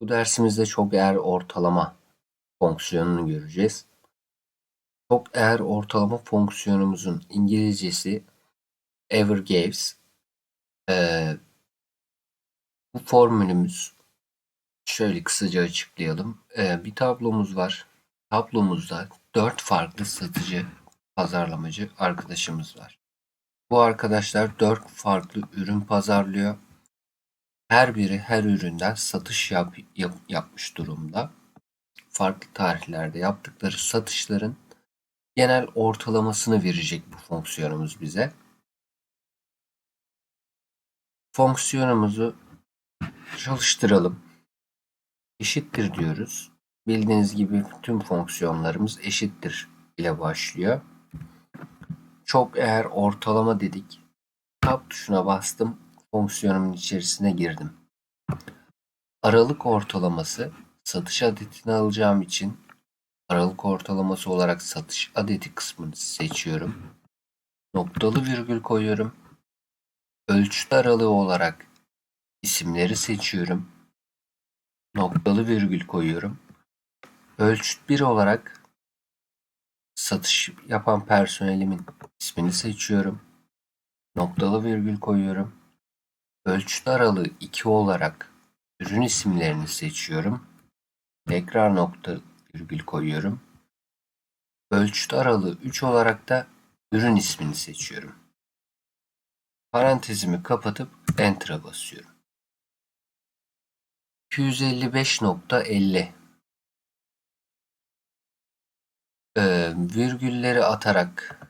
Bu dersimizde çok eğer ortalama fonksiyonunu göreceğiz. Çok eğer ortalama fonksiyonumuzun İngilizcesi ever gives. Ee, bu formülümüz şöyle kısaca açıklayalım. Ee, bir tablomuz var. Tablomuzda dört farklı satıcı, pazarlamacı arkadaşımız var. Bu arkadaşlar dört farklı ürün pazarlıyor. Her biri her üründen satış yap, yap, yapmış durumda. Farklı tarihlerde yaptıkları satışların genel ortalamasını verecek bu fonksiyonumuz bize. Fonksiyonumuzu çalıştıralım. Eşittir diyoruz. Bildiğiniz gibi tüm fonksiyonlarımız eşittir ile başlıyor. Çok eğer ortalama dedik. Tab tuşuna bastım. Fonksiyonumun içerisine girdim. Aralık ortalaması satış adetini alacağım için aralık ortalaması olarak satış adeti kısmını seçiyorum. Noktalı virgül koyuyorum. Ölçüt aralığı olarak isimleri seçiyorum. Noktalı virgül koyuyorum. Ölçüt 1 olarak satış yapan personelimin ismini seçiyorum. Noktalı virgül koyuyorum. Ölçüt aralığı 2 olarak ürün isimlerini seçiyorum. Tekrar nokta virgül koyuyorum. Ölçüt aralığı 3 olarak da ürün ismini seçiyorum. Parantezimi kapatıp Enter'a basıyorum. 255.50 ee, virgülleri atarak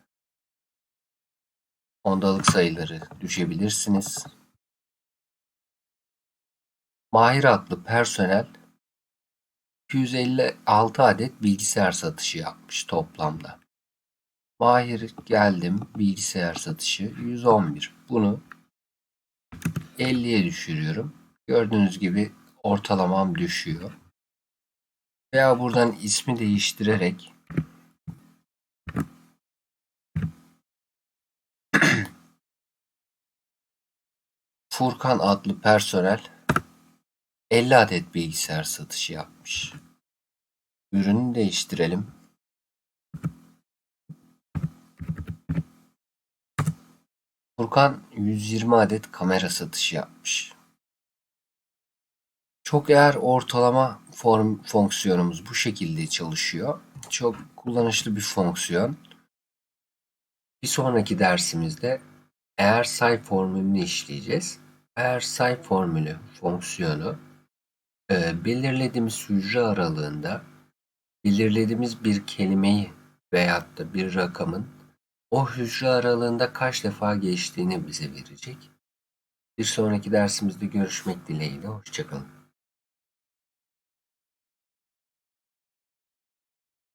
ondalık sayıları düşebilirsiniz. Mahir adlı personel 256 adet bilgisayar satışı yapmış toplamda. Mahir geldim bilgisayar satışı 111. Bunu 50'ye düşürüyorum. Gördüğünüz gibi ortalamam düşüyor. Veya buradan ismi değiştirerek Furkan adlı personel 50 adet bilgisayar satışı yapmış. Ürünü değiştirelim. Furkan 120 adet kamera satışı yapmış. Çok eğer ortalama form fonksiyonumuz bu şekilde çalışıyor. Çok kullanışlı bir fonksiyon. Bir sonraki dersimizde eğer say formülünü işleyeceğiz. Eğer say formülü fonksiyonu e, belirlediğimiz hücre aralığında belirlediğimiz bir kelimeyi veyahut da bir rakamın o hücre aralığında kaç defa geçtiğini bize verecek. Bir sonraki dersimizde görüşmek dileğiyle. Hoşçakalın.